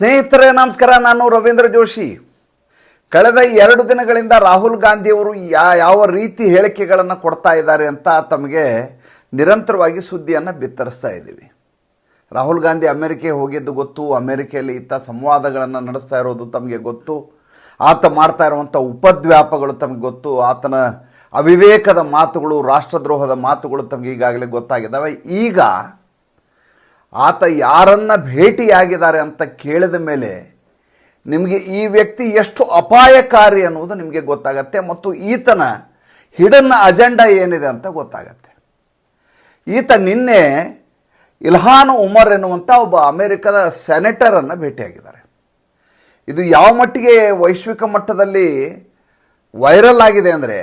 ಸ್ನೇಹಿತರೆ, ನಮಸ್ಕಾರ. ನಾನು ರವೀಂದ್ರ ಜೋಶಿ. ಕಳೆದ ಎರಡು ದಿನಗಳಿಂದ ರಾಹುಲ್ ಗಾಂಧಿಯವರು ಯಾ, ಯಾವ ರೀತಿ ಹೇಳಿಕೆಗಳನ್ನು ಕೊಡ್ತಾ ಇದ್ದಾರೆ ಅಂತ ತಮಗೆ ನಿರಂತರವಾಗಿ ಸುದ್ದಿಯನ್ನು ಬಿತ್ತರಿಸ್ತಾ ಇದ್ದೀವಿ. ರಾಹುಲ್ ಗಾಂಧಿ ಅಮೆರಿಕೆ ಹೋಗಿದ್ದು ಗೊತ್ತು, ಅಮೆರಿಕೆಯಲ್ಲಿ ಇತ್ತ ಸಂವಾದಗಳನ್ನು ನಡೆಸ್ತಾ ಇರೋದು ತಮಗೆ ಗೊತ್ತು, ಆತ ಮಾಡ್ತಾ ಇರುವಂಥ ಉಪದ್ವ್ಯಾಪಗಳು ತಮಗೆ ಗೊತ್ತು, ಆತನ ಅವಿವೇಕದ ಮಾತುಗಳು, ರಾಷ್ಟ್ರದ್ರೋಹದ ಮಾತುಗಳು ತಮಗೆ ಈಗಾಗಲೇ ಗೊತ್ತಾಗಿದ್ದಾವೆ. ಈಗ ಆತ ಯಾರನ್ನ ಭೇಟಿಯಾಗಿದ್ದಾರೆ ಅಂತ ಕೇಳಿದ ಮೇಲೆ ನಿಮಗೆ ಈ ವ್ಯಕ್ತಿ ಎಷ್ಟು ಅಪಾಯಕಾರಿ ಅನ್ನುವುದು ನಿಮಗೆ ಗೊತ್ತಾಗತ್ತೆ ಮತ್ತು ಈತನ ಹಿಡನ್ ಅಜೆಂಡಾ ಏನಿದೆ ಅಂತ ಗೊತ್ತಾಗತ್ತೆ. ಈತ ನಿನ್ನೆ ಇಲ್ಹಾನ್ ಉಮರ್ ಎನ್ನುವಂಥ ಒಬ್ಬ ಅಮೆರಿಕದ ಸೆನೆಟರನ್ನು ಭೇಟಿಯಾಗಿದ್ದಾರೆ. ಇದು ಯಾವ ಮಟ್ಟಿಗೆ ವೈಶ್ವಿಕ ಮಟ್ಟದಲ್ಲಿ ವೈರಲ್ ಆಗಿದೆ ಅಂದರೆ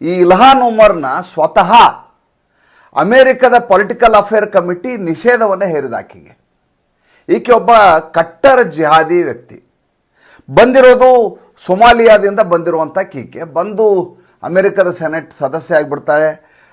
ಈ ಇಲ್ಹಾನ್ ಉಮರ್ನ ಸ್ವತಃ ಅಮೆರಿಕದ ಪೊಲಿಟಿಕಲ್ ಅಫೇರ್ ಕಮಿಟಿ ನಿಷೇಧವನ್ನು ಹೇರಿದ ಆಕೆಗೆ ಈಕೆ ಒಬ್ಬ ಕಟ್ಟರ ಜಿಹಾದಿ ವ್ಯಕ್ತಿ. ಬಂದಿರೋದು ಸೊಮಾಲಿಯಾದಿಂದ ಬಂದಿರುವಂಥ ಕೀಕೆ. ಬಂದು ಅಮೆರಿಕದ ಸೆನೆಟ್ ಸದಸ್ಯ ಆಗಿಬಿಡ್ತಾಳೆ.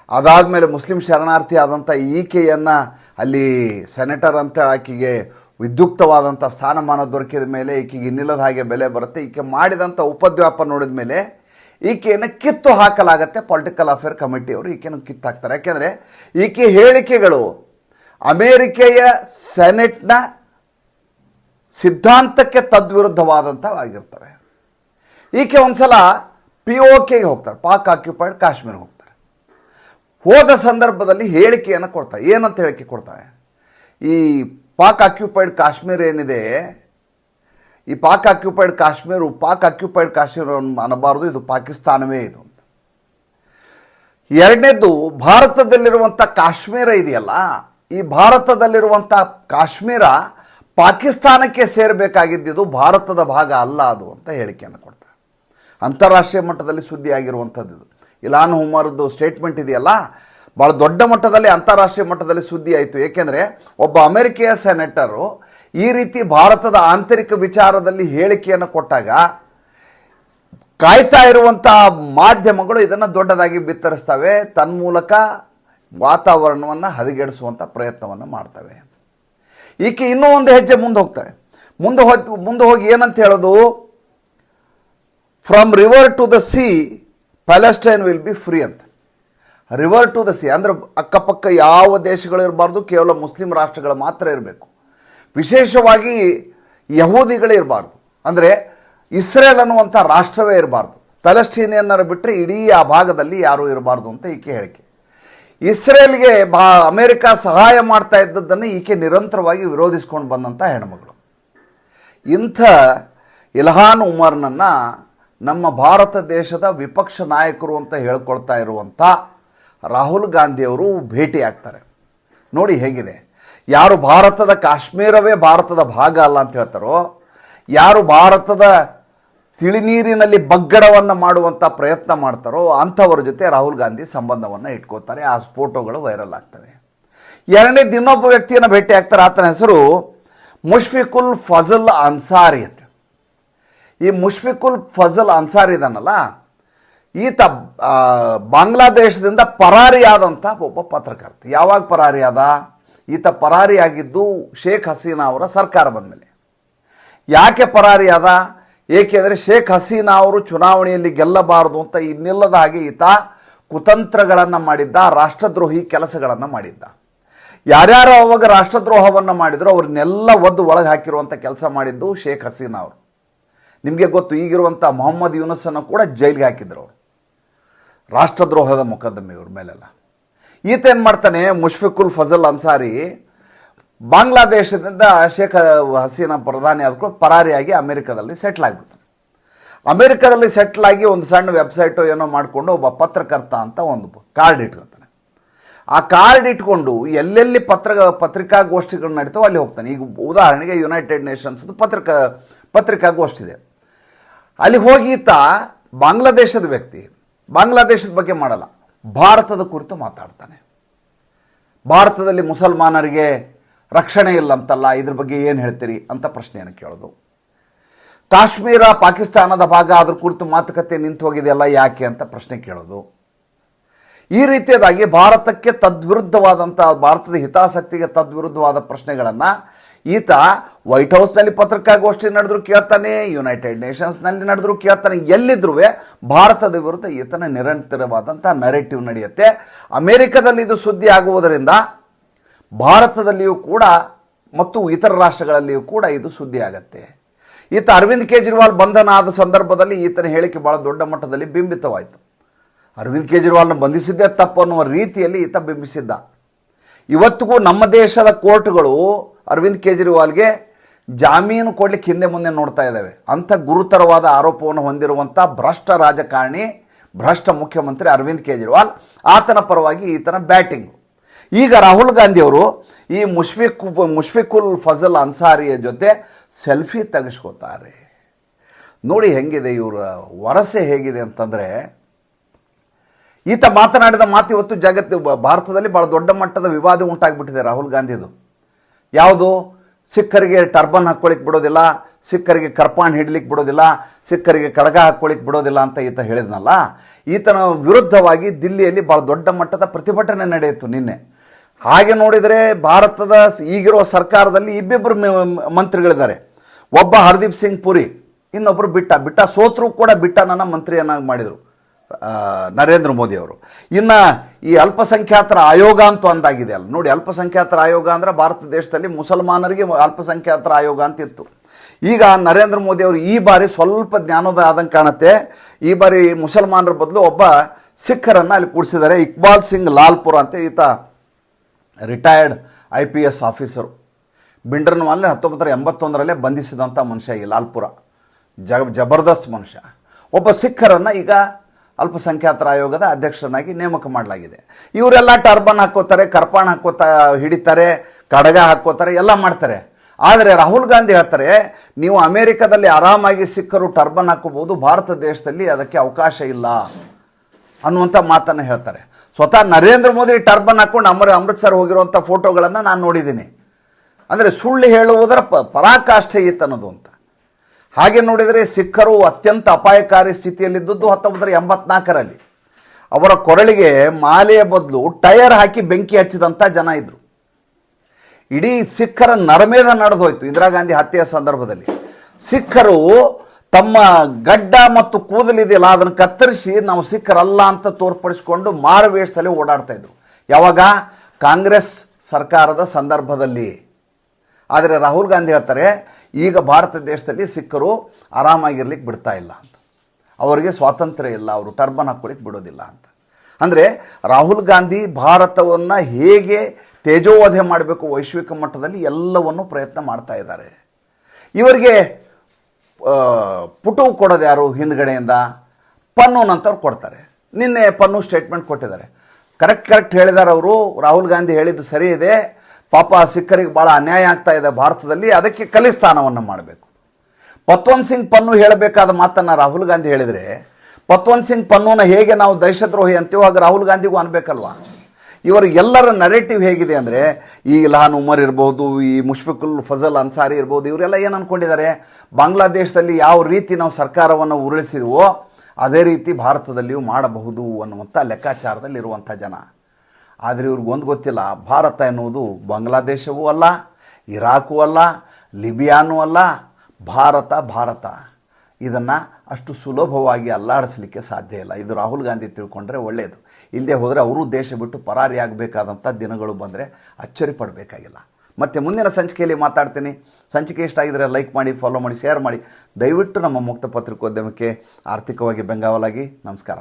ಅದಾದಮೇಲೆ ಮುಸ್ಲಿಂ ಶರಣಾರ್ಥಿ ಆದಂಥ ಈಕೆಯನ್ನು ಅಲ್ಲಿ ಸೆನೆಟರ್ ಅಂತ ಆಕೆಗೆ ವಿದ್ಯುಕ್ತವಾದಂಥ ಸ್ಥಾನಮಾನ ದೊರಕಿದ ಮೇಲೆ ಈಕೆಗೆ ಇನ್ನಿಲ್ಲದ ಹಾಗೆ ಬೆಲೆ ಬರುತ್ತೆ. ಈಕೆ ಮಾಡಿದಂಥ ಉಪದ್ವ್ಯಾಪ ನೋಡಿದ ಮೇಲೆ ಈಕೆಯನ್ನು ಕಿತ್ತು ಹಾಕಲಾಗತ್ತೆ ಪೊಲಿಟಿಕಲ್ ಅಫೇರ್ ಕಮಿಟಿಯವರು ಈಕೆಯನ್ನು ಕಿತ್ತು ಹಾಕ್ತಾರೆ ಯಾಕೆಂದರೆ ಈಕೆ ಹೇಳಿಕೆಗಳು ಅಮೇರಿಕೆಯ ಸೆನೆಟ್ನ ಸಿದ್ಧಾಂತಕ್ಕೆ ತದ್ವಿರುದ್ಧವಾದಂಥವಾಗಿರ್ತವೆ. ಈಕೆ ಒಂದ್ಸಲ ಪಿ ಒ ಕೆಗೆ ಹೋಗ್ತಾರೆ, ಪಾಕ್ ಆಕ್ಯುಪೈಡ್ ಕಾಶ್ಮೀರ ಹೋಗ್ತಾರೆ. ಹೋದ ಸಂದರ್ಭದಲ್ಲಿ ಹೇಳಿಕೆಯನ್ನು ಕೊಡ್ತಾರೆ. ಏನಂತ ಹೇಳಿಕೆ ಕೊಡ್ತಾರೆ? ಈ ಪಾಕ್ ಆಕ್ಯುಪೈಡ್ ಕಾಶ್ಮೀರ ಏನಿದೆ ಈ ಪಾಕ್ ಆಕ್ಯುಪೈಡ್ ಕಾಶ್ಮೀರ, ಪಾಕ್ ಆಕ್ಯುಪೈಡ್ ಕಾಶ್ಮೀರ ಅನ್ನಬಾರದು ಇದು ಪಾಕಿಸ್ತಾನವೇ ಇದು ಎರಡನೇದು ಭಾರತದಲ್ಲಿರುವಂಥ ಕಾಶ್ಮೀರ ಇದೆಯಲ್ಲ, ಈ ಭಾರತದಲ್ಲಿರುವಂಥ ಕಾಶ್ಮೀರ ಪಾಕಿಸ್ತಾನಕ್ಕೆ ಸೇರಬೇಕಾಗಿದ್ದು ಭಾರತದ ಭಾಗ ಅಲ್ಲ ಅದು ಅಂತ ಹೇಳಿಕೆಯನ್ನು ಕೊಡ್ತಾರೆ. ಅಂತಾರಾಷ್ಟ್ರೀಯ ಮಟ್ಟದಲ್ಲಿ ಸುದ್ದಿ ಆಗಿರುವಂಥದ್ದು ಇದು. ಇಲಾನ್ ಹುಮಾರದ್ದು ಸ್ಟೇಟ್ಮೆಂಟ್ ಇದೆಯಲ್ಲ ಭಾಳ ದೊಡ್ಡ ಮಟ್ಟದಲ್ಲಿ ಅಂತಾರಾಷ್ಟ್ರೀಯ ಮಟ್ಟದಲ್ಲಿ ಸುದ್ದಿ ಆಯಿತು ಏಕೆಂದರೆ, ಒಬ್ಬ ಅಮೆರಿಕೆಯ ಸೆನೆಟರು ಈ ರೀತಿ ಭಾರತದ ಆಂತರಿಕ ವಿಚಾರದಲ್ಲಿ ಹೇಳಿಕೆಯನ್ನು ಕೊಟ್ಟಾಗ ಕಾಯ್ತಾ ಇರುವಂತಹ ಮಾಧ್ಯಮಗಳು ಇದನ್ನು ದೊಡ್ಡದಾಗಿ ಬಿತ್ತರಿಸ್ತವೆ. ತನ್ಮೂಲಕ ವಾತಾವರಣವನ್ನು ಹದಗೆಡಿಸುವಂಥ ಪ್ರಯತ್ನವನ್ನು ಮಾಡ್ತವೆ. ಈಕೆ ಇನ್ನೂ ಒಂದು ಹೆಜ್ಜೆ ಮುಂದೆ ಹೋಗ್ತಾಳೆ. ಮುಂದೆ ಹೋಗಿ ಮುಂದೆ ಹೋಗಿ ಏನಂತ ಹೇಳೋದು? From river to the sea Palestine will be free ಅಂತ. ರಿವರ್ ಟು ದ ಸಿ ಅಂದರೆ ಅಕ್ಕಪಕ್ಕ ಯಾವ ದೇಶಗಳು ಇರಬಾರ್ದು, ಕೇವಲ ಮುಸ್ಲಿಂ ರಾಷ್ಟ್ರಗಳು ಮಾತ್ರ ಇರಬೇಕು. ವಿಶೇಷವಾಗಿ ಯಹೂದಿಗಳೇ ಇರಬಾರ್ದು. ಅಂದರೆ ಇಸ್ರೇಲ್ ಅನ್ನುವಂಥ ರಾಷ್ಟ್ರವೇ ಇರಬಾರ್ದು. ಪ್ಯಾಲೆಸ್ಟೀನಿಯನ್ನರು ಬಿಟ್ಟರೆ ಇಡೀ ಆ ಭಾಗದಲ್ಲಿ ಯಾರೂ ಇರಬಾರ್ದು ಅಂತ ಈಕೆ ಹೇಳಿಕೆ. ಇಸ್ರೇಲ್ಗೆ ಬಾ, ಅಮೇರಿಕಾ ಸಹಾಯ ಮಾಡ್ತಾ ಇದ್ದದ್ದನ್ನು ಈಕೆ ನಿರಂತರವಾಗಿ ವಿರೋಧಿಸ್ಕೊಂಡು ಬಂದಂಥ ಹೆಣ್ಮಗಳು. ಇಂಥ ಇಲ್ಹಾನ್ ಉಮರ್ನನ್ನು ನಮ್ಮ ಭಾರತ ದೇಶದ ವಿಪಕ್ಷ ನಾಯಕರು ಅಂತ ಹೇಳ್ಕೊಳ್ತಾ ಇರುವಂಥ ರಾಹುಲ್ ಗಾಂಧಿಯವರು ಭೇಟಿಯಾಗ್ತಾರೆ. ನೋಡಿ ಹೇಗಿದೆ. ಯಾರು ಭಾರತದ ಕಾಶ್ಮೀರವೇ ಭಾರತದ ಭಾಗ ಅಲ್ಲ ಅಂತ ಹೇಳ್ತಾರೋ, ಯಾರು ಭಾರತದ ತಿಳಿನೀರಿನಲ್ಲಿ ಬಗ್ಗಡವನ್ನು ಮಾಡುವಂಥ ಪ್ರಯತ್ನ ಮಾಡ್ತಾರೋ, ಅಂಥವ್ರ ಜೊತೆ ರಾಹುಲ್ ಗಾಂಧಿ ಸಂಬಂಧವನ್ನು ಇಟ್ಕೋತಾರೆ. ಆ ಫೋಟೋಗಳು ವೈರಲ್ ಆಗ್ತವೆ. ಎರಡನೇ ದಿನೊಬ್ಬ ವ್ಯಕ್ತಿಯನ್ನು ಭೇಟಿ ಆಗ್ತಾರೆ. ಆತನ ಹೆಸರು ಮುಷ್ಫಿಕುಲ್ ಫಜಲ್ ಅನ್ಸಾರಿ ಅಂತ. ಈ ಮುಷ್ಫಿಕುಲ್ ಫಜಲ್ ಅನ್ಸಾರಿ ಇದನ್ನಲ್ಲ, ಈತ ಬಾಂಗ್ಲಾದೇಶದಿಂದ ಪರಾರಿಯಾದಂಥ ಒಬ್ಬ ಪತ್ರಕರ್ತ. ಯಾವಾಗ ಪರಾರಿಯಾದ? ಈತ ಪರಾರಿಯಾಗಿದ್ದು ಶೇಖ್ ಹಸೀನಾ ಅವರ ಸರ್ಕಾರ ಬಂದಮೇಲೆ. ಯಾಕೆ ಪರಾರಿಯಾದ? ಏಕೆಂದರೆ ಶೇಖ್ ಹಸೀನಾ ಅವರು ಚುನಾವಣೆಯಲ್ಲಿ ಗೆಲ್ಲಬಾರದು ಅಂತ ಇನ್ನಿಲ್ಲದ ಹಾಗೆ ಈತ ಕುತಂತ್ರಗಳನ್ನು ಮಾಡಿದ್ದ, ರಾಷ್ಟ್ರದ್ರೋಹಿ ಕೆಲಸಗಳನ್ನು ಮಾಡಿದ್ದ. ಯಾರ್ಯಾರು ಅವಾಗ ರಾಷ್ಟ್ರದ್ರೋಹವನ್ನು ಮಾಡಿದ್ರು ಅವ್ರನ್ನೆಲ್ಲ ಒದ್ದು ಒಳಗೆ ಹಾಕಿರುವಂಥ ಕೆಲಸ ಮಾಡಿದ್ದು ಶೇಖ್ ಹಸೀನಾ ಅವರು. ನಿಮಗೆ ಗೊತ್ತು ಈಗಿರುವಂಥ ಮೊಹಮ್ಮದ್ ಯೂನಸನ್ನು ಕೂಡ ಜೈಲಿಗೆ ಹಾಕಿದ್ರು ಅವರು. ರಾಷ್ಟ್ರದ್ರೋಹದ ಮೊಕದ್ದಮೆ ಇವ್ರ ಮೇಲೆಲ್ಲ. ಈತ ಏನು ಮಾಡ್ತಾನೆ, ಮುಷ್ಫಿಕುಲ್ ಫಜಲ್ ಅನ್ಸಾರಿ, ಬಾಂಗ್ಲಾದೇಶದಿಂದ ಶೇಖ್ ಹಸೀನಾ ಪ್ರಧಾನಿ ಆದ್ಕೊಂಡು ಪರಾರಿಯಾಗಿ ಅಮೆರಿಕದಲ್ಲಿ ಸೆಟ್ಲ್ ಆಗಿಬಿಡ್ತಾನೆ. ಅಮೆರಿಕದಲ್ಲಿ ಸೆಟ್ಲ್ ಆಗಿ ಒಂದು ಸಣ್ಣ ವೆಬ್ಸೈಟು ಏನೋ ಮಾಡಿಕೊಂಡು ಒಬ್ಬ ಪತ್ರಕರ್ತ ಅಂತ ಒಂದು ಕಾರ್ಡ್ ಇಟ್ಕೊತಾನೆ. ಆ ಕಾರ್ಡ್ ಇಟ್ಕೊಂಡು ಎಲ್ಲೆಲ್ಲಿ ಪತ್ರ, ಪತ್ರಿಕಾಗೋಷ್ಠಿಗಳು ನಡೀತಾವೋ ಅಲ್ಲಿ ಹೋಗ್ತಾನೆ. ಈಗ ಉದಾಹರಣೆಗೆ ಯುನೈಟೆಡ್ ನೇಷನ್ಸ್ದು ಪತ್ರಿಕಾ ಪತ್ರಿಕಾಗೋಷ್ಠಿ ಇದೆ ಅಲ್ಲಿ ಹೋಗಿ ಈತ ಬಾಂಗ್ಲಾದೇಶದ ವ್ಯಕ್ತಿ. ಬಾಂಗ್ಲಾದೇಶದ ಬಗ್ಗೆ ಮಾಡಲ್ಲ. ಭಾರತದ ಕುರಿತು ಮಾತಾಡ್ತಾನೆ. ಭಾರತದಲ್ಲಿ ಮುಸಲ್ಮಾನರಿಗೆ ರಕ್ಷಣೆ ಇಲ್ಲ ಅಂತಲ್ಲ, ಇದ್ರ ಬಗ್ಗೆ ಏನು ಹೇಳ್ತೀರಿ ಅಂತ ಪ್ರಶ್ನೆಯನ್ನು ಕೇಳೋದು. ಕಾಶ್ಮೀರ, ಪಾಕಿಸ್ತಾನದ ಭಾಗ ಅದ್ರ ಕುರಿತು ಮಾತುಕತೆ ನಿಂತು ಹೋಗಿದೆಯಲ್ಲ ಯಾಕೆ ಅಂತ ಪ್ರಶ್ನೆ ಕೇಳೋದು. ಈ ರೀತಿಯಾಗಿ ಭಾರತಕ್ಕೆ ತದ್ವಿರುದ್ಧವಾದಂಥ ಭಾರತದ ಹಿತಾಸಕ್ತಿಗೆ ತದ್ವಿರುದ್ಧವಾದ ಪ್ರಶ್ನೆಗಳನ್ನು ಈತ ವೈಟ್ ಹೌಸ್ನಲ್ಲಿ ಪತ್ರಿಕಾಗೋಷ್ಠಿ ನಡೆದ್ರು ಕೇಳ್ತಾನೆ ಯುನೈಟೆಡ್ ನೇಷನ್ಸ್ನಲ್ಲಿ ನಡೆದ್ರು ಕೇಳ್ತಾನೆ ಎಲ್ಲಿದ್ರೂ ಭಾರತದ ವಿರುದ್ಧ ಈತನ ನಿರಂತರವಾದಂಥ ನರೇಟಿವ್ ನಡೆಯುತ್ತೆ. ಅಮೆರಿಕದಲ್ಲಿ ಇದು ಸುದ್ದಿ ಆಗುವುದರಿಂದ ಭಾರತದಲ್ಲಿಯೂ ಕೂಡ ಮತ್ತು ಇತರ ರಾಷ್ಟ್ರಗಳಲ್ಲಿಯೂ ಕೂಡ ಇದು ಸುದ್ದಿ ಆಗತ್ತೆ. ಈತ ಅರವಿಂದ್ ಕೇಜ್ರಿವಾಲ್ ಬಂಧನ ಆದ ಸಂದರ್ಭದಲ್ಲಿ ಈತನ ಹೇಳಿಕೆ ಭಾಳ ದೊಡ್ಡ ಮಟ್ಟದಲ್ಲಿ ಬಿಂಬಿತವಾಯಿತು. ಅರವಿಂದ್ ಕೇಜ್ರಿವಾಲ್ನ ಬಂಧಿಸಿದ್ದೇ ತಪ್ಪು ಅನ್ನುವ ರೀತಿಯಲ್ಲಿ ಈತ ಬಿಂಬಿಸಿದ್ದ. ಇವತ್ತಿಗೂ ನಮ್ಮ ದೇಶದ ಕೋರ್ಟ್ಗಳು ಅರವಿಂದ್ ಕೇಜ್ರಿವಾಲ್ಗೆ ಜಾಮೀನು ಕೊಡ್ಲಿಕ್ಕೆ ಹಿಂದೆ ಮುಂದೆ ನೋಡ್ತಾ ಇದ್ದಾವೆ. ಅಂಥ ಗುರುತರವಾದ ಆರೋಪವನ್ನು ಹೊಂದಿರುವಂಥ ಭ್ರಷ್ಟ ರಾಜಕಾರಣಿ, ಭ್ರಷ್ಟ ಮುಖ್ಯಮಂತ್ರಿ ಅರವಿಂದ್ ಕೇಜ್ರಿವಾಲ್, ಆತನ ಪರವಾಗಿ ಈತನ ಬ್ಯಾಟಿಂಗು. ಈಗ ರಾಹುಲ್ ಗಾಂಧಿಯವರು ಈ ಮುಷ್ಫಿಕ್, ಮುಷ್ಫಿಕುಲ್ ಫಜಲ್ ಅನ್ಸಾರಿಯ ಜೊತೆ ಸೆಲ್ಫಿ ತೆಗೆಸ್ಕೋತಾರೆ. ನೋಡಿ ಹೆಂಗಿದೆ ಇವರ ವರಸೆ ಹೇಗಿದೆ ಅಂತಂದರೆ ಈತ ಮಾತನಾಡಿದ ಮಾತು ಇವತ್ತು ಜಗತ್ತು ಭಾರತದಲ್ಲಿ ಭಾಳ ದೊಡ್ಡ ಮಟ್ಟದ ವಿವಾದ ಉಂಟಾಗಿಬಿಟ್ಟಿದೆ ರಾಹುಲ್ ಗಾಂಧಿದು. ಯಾವುದು? ಸಿಖ್ಖರಿಗೆ ಟರ್ಬನ್ ಹಾಕ್ಕೊಳಿಕ್ ಬಿಡೋದಿಲ್ಲ, ಸಿಖ್ಖರಿಗೆ ಕರ್ಪಾನ್ ಹಿಡ್ಲಿಕ್ಕೆ ಬಿಡೋದಿಲ್ಲ, ಸಿಖ್ಖರಿಗೆ ಕಡಗ ಹಾಕ್ಕೊಳಿಕ್ ಬಿಡೋದಿಲ್ಲ ಅಂತ ಈತ ಹೇಳಿದ್ನಲ್ಲ. ಈತನ ವಿರುದ್ಧವಾಗಿ ದಿಲ್ಲಿಯಲ್ಲಿ ಭಾಳ ದೊಡ್ಡ ಮಟ್ಟದ ಪ್ರತಿಭಟನೆ ನಡೆಯಿತು ನಿನ್ನೆ. ಹಾಗೆ ನೋಡಿದರೆ ಭಾರತದ ಈಗಿರುವ ಸರ್ಕಾರದಲ್ಲಿ ಇಬ್ಬಿಬ್ಬರು ಮಂತ್ರಿಗಳಿದ್ದಾರೆ. ಒಬ್ಬ ಹರ್ದೀಪ್ ಸಿಂಗ್ ಪುರಿ ಇನ್ನೊಬ್ಬರು ಬಿಟ್ಟ. ಬಿಟ್ಟ ಸೋತ್ರು ಕೂಡ ಬಿಟ್ಟ ನನ್ನ ಮಂತ್ರಿಯನ್ನಾಗಿ ಮಾಡಿದರು. ನರೇಂದ್ರ ಮೋದಿ ಅವರು. ಇನ್ನು ಈ ಅಲ್ಪಸಂಖ್ಯಾತರ ಆಯೋಗ ಅಂತ ಒಂದಾಗಿದೆ ಅಲ್ಲ. ನೋಡಿ, ಅಲ್ಪಸಂಖ್ಯಾತರ ಆಯೋಗ ಅಂದರೆ ಭಾರತ ದೇಶದಲ್ಲಿ ಮುಸಲ್ಮಾನರಿಗೆ ಅಲ್ಪಸಂಖ್ಯಾತರ ಆಯೋಗ ಅಂತ ಇತ್ತು. ಈಗ ನರೇಂದ್ರ ಮೋದಿ ಅವರು ಈ ಬಾರಿ ಸ್ವಲ್ಪ ಜ್ಞಾನೋದಯ ಆದಂಗೆ ಕಾಣುತ್ತೆ. ಈ ಬಾರಿ ಮುಸಲ್ಮಾನರ ಬದಲು ಒಬ್ಬ ಸಿಖ್ಖರನ್ನು ಅಲ್ಲಿ ಕೂಡಿಸಿದ್ದಾರೆ. ಇಕ್ಬಾಲ್ ಸಿಂಗ್ ಲಾಲ್ಪುರ ಅಂತ ಈತ retired I P S officer ಬಿಂಡ್ರನ್ವಾಲ್ನೇ ಹತ್ತೊಂಬತ್ತರ ಎಂಬತ್ತೊಂದರಲ್ಲೇ ಬಂಧಿಸಿದಂಥ ಮನುಷ್ಯ ಈ ಲಾಲ್ಪುರ. ಜಬರ್ದಸ್ತ್ ಮನುಷ್ಯ. ಒಬ್ಬ ಸಿಖ್ಖರನ್ನು ಈಗ ಅಲ್ಪಸಂಖ್ಯಾತರ ಆಯೋಗದ ಅಧ್ಯಕ್ಷರನ್ನಾಗಿ ನೇಮಕ ಮಾಡಲಾಗಿದೆ. ಇವರೆಲ್ಲ ಟರ್ಬನ್ ಹಾಕೋತಾರೆ, ಕರ್ಪಾಣ ಹಾಕೋತಾ, ಹಿಡಿತಾರೆ, ಕಡಗ ಹಾಕೋತಾರೆ, ಎಲ್ಲ ಮಾಡ್ತಾರೆ. ಆದರೆ ರಾಹುಲ್ ಗಾಂಧಿ ಹೇಳ್ತಾರೆ, ನೀವು ಅಮೇರಿಕದಲ್ಲಿ ಆರಾಮಾಗಿ ಸಿಕ್ಕರು ಟರ್ಬನ್ ಹಾಕೋಬಹುದು, ಭಾರತ ದೇಶದಲ್ಲಿ ಅದಕ್ಕೆ ಅವಕಾಶ ಇಲ್ಲ ಅನ್ನುವಂಥ ಮಾತನ್ನು ಹೇಳ್ತಾರೆ. ಸ್ವತಃ ನರೇಂದ್ರ ಮೋದಿ ಟರ್ಬನ್ ಹಾಕ್ಕೊಂಡು ಅಮರ ಅಮೃತ್ಸರ್ ಹೋಗಿರುವಂಥ ಫೋಟೋಗಳನ್ನು ನಾನು ನೋಡಿದ್ದೀನಿ. ಅಂದರೆ ಸುಳ್ಳು ಹೇಳುವುದರ ಪರಾಕಾಷ್ಠೆ ಇತ್ತು ಅನ್ನೋದು ಅಂತ. ಹಾಗೆ ನೋಡಿದರೆ ಸಿಖ್ಖರು ಅತ್ಯಂತ ಅಪಾಯಕಾರಿ ಸ್ಥಿತಿಯಲ್ಲಿದ್ದದ್ದು ಹತ್ತೊಂಬತ್ತರ ಎಂಬತ್ನಾಲ್ಕರಲ್ಲಿ. ಅವರ ಕೊರಳಿಗೆ ಮಾಲೆಯ ಬದಲು ಟಯರ್ ಹಾಕಿ ಬೆಂಕಿ ಹಚ್ಚಿದಂಥ ಜನ ಇದ್ದರು ಇಡೀ ಸಿಖ್ಖರ ನರಮೇಧ ನಡೆದು ಹೋಯಿತು ಇಂದಿರಾ ಗಾಂಧಿ ಹತ್ಯೆಯ ಸಂದರ್ಭದಲ್ಲಿ. ಸಿಖ್ಖರು ತಮ್ಮ ಗಡ್ಡ ಮತ್ತು ಕೂದಲಿದೆಯಲ್ಲ ಅದನ್ನು ಕತ್ತರಿಸಿ ನಾವು ಸಿಖ್ಖರಲ್ಲ ಅಂತ ತೋರ್ಪಡಿಸಿಕೊಂಡು ಮಾರುವೇಷದಲ್ಲಿ ಓಡಾಡ್ತಾ ಇದ್ರು. ಯಾವಾಗ? ಕಾಂಗ್ರೆಸ್ ಸರ್ಕಾರದ ಸಂದರ್ಭದಲ್ಲಿ. ಆದರೆ ರಾಹುಲ್ ಗಾಂಧಿ ಹೇಳ್ತಾರೆ ಈಗ ಭಾರತ ದೇಶದಲ್ಲಿ ಸಿಕ್ಕರು ಆರಾಮಾಗಿರ್ಲಿಕ್ಕೆ ಬಿಡ್ತಾ ಇಲ್ಲ ಅಂತ. ಅವರಿಗೆ ಸ್ವಾತಂತ್ರ್ಯ ಇಲ್ಲ, ಅವರು ಟರ್ಬನ್ ಹಾಕ್ಕೊಳಿಕ್ಕೆ ಬಿಡೋದಿಲ್ಲ ಅಂತ. ಅಂದರೆ ರಾಹುಲ್ ಗಾಂಧಿ ಭಾರತವನ್ನು ಹೇಗೆ ತೇಜೋವಧೆ ಮಾಡಬೇಕು ವೈಶ್ವಿಕ ಮಟ್ಟದಲ್ಲಿ ಎಲ್ಲವನ್ನು ಪ್ರಯತ್ನ ಮಾಡ್ತಾ ಇದ್ದಾರೆ. ಇವರಿಗೆ ಪುಟು ಕೊಡೋದು ಯಾರು ಹಿಂದ್ಗಡೆಯಿಂದ? ಪನ್ನೂನ್ ಅಂತವ್ರು ಕೊಡ್ತಾರೆ. ನಿನ್ನೆ ಪನ್ನು ಸ್ಟೇಟ್ಮೆಂಟ್ ಕೊಟ್ಟಿದ್ದಾರೆ. ಕರೆಕ್ಟ್ ಕರೆಕ್ಟ್ ಹೇಳಿದ್ದಾರೆ ಅವರು ರಾಹುಲ್ ಗಾಂಧಿ ಹೇಳಿದ್ದು ಸರಿ ಇದೆ ಪಾಪ ಸಿಖ್ಖರಿಗೆ ಭಾಳ ಅನ್ಯಾಯ ಆಗ್ತಾ ಇದೆ ಭಾರತದಲ್ಲಿ, ಅದಕ್ಕೆ ಕಲಿಸ್ಥಾನವನ್ನು ಮಾಡಬೇಕು. ಪತ್ವಂತ್ ಸಿಂಗ್ ಪನ್ನು ಹೇಳಬೇಕಾದ ಮಾತನ್ನು ರಾಹುಲ್ ಗಾಂಧಿ ಹೇಳಿದರೆ ಪತ್ವಂತ್ ಸಿಂಗ್ ಪನ್ನುನ ಹೇಗೆ ನಾವು ದೇಶದ್ರೋಹಿ ಅಂತೀವೋ ಹಾಗೆ ರಾಹುಲ್ ಗಾಂಧಿಗೂ ಅನ್ಬೇಕಲ್ವಾ? ಇವರು ಎಲ್ಲರ ನರೇಟಿವ್ ಹೇಗಿದೆ ಅಂದರೆ, ಈ ಇಲ್ಹಾನ್ ಉಮರ್ ಇರ್ಬೋದು, ಈ ಮುಷ್ಫಿಕುಲ್ ಫಜಲ್ ಅನ್ಸಾರಿ ಇರ್ಬೋದು, ಇವರೆಲ್ಲ ಏನು ಅಂದ್ಕೊಂಡಿದ್ದಾರೆ ಬಾಂಗ್ಲಾದೇಶದಲ್ಲಿ ಯಾವ ರೀತಿ ನಾವು ಸರ್ಕಾರವನ್ನು ಉರುಳಿಸಿದ್ವೋ, ಅದೇ ರೀತಿ ಭಾರತದಲ್ಲಿಯೂ ಮಾಡಬಹುದು ಅನ್ನುವಂಥ ಲೆಕ್ಕಾಚಾರದಲ್ಲಿರುವಂಥ ಜನ. ಆದರೆ ಇವ್ರಿಗೊಂದು ಗೊತ್ತಿಲ್ಲ, ಭಾರತ ಎನ್ನುವುದು ಬಾಂಗ್ಲಾದೇಶವೂ ಅಲ್ಲ, ಇರಾಕೂ ಅಲ್ಲ, ಲಿಬಿಯಾನೂ ಅಲ್ಲ, ಭಾರತ ಭಾರತ. ಇದನ್ನು ಅಷ್ಟು ಸುಲಭವಾಗಿ ಅಲ್ಲಾಡಿಸ್ಲಿಕ್ಕೆ ಸಾಧ್ಯ ಇಲ್ಲ. ಇದು ರಾಹುಲ್ ಗಾಂಧಿ ತಿಳ್ಕೊಂಡ್ರೆ ಒಳ್ಳೆಯದು ಇಲ್ಲದೆ ಹೋದರೆ ಅವರು ದೇಶ ಬಿಟ್ಟು ಪರಾರಿ ಆಗಬೇಕಾದಂಥ ದಿನಗಳು ಬಂದರೆ ಅಚ್ಚರಿ ಪಡಬೇಕಾಗಿಲ್ಲ. ಮತ್ತು ಮುಂದಿನ ಸಂಚಿಕೆಯಲ್ಲಿ ಮಾತಾಡ್ತೀನಿ. ಸಂಚಿಕೆ ಇಷ್ಟ ಆಗಿದ್ರೆ ಲೈಕ್ ಮಾಡಿ ಫಾಲೋ ಮಾಡಿ ಶೇರ್ ಮಾಡಿ. ದಯವಿಟ್ಟು ನಮ್ಮ ಮುಕ್ತ ಪತ್ರಿಕೋದ್ಯಮಕ್ಕೆ ಆರ್ಥಿಕವಾಗಿ ಬೆಂಗಾವಲಾಗಿ. ನಮಸ್ಕಾರ.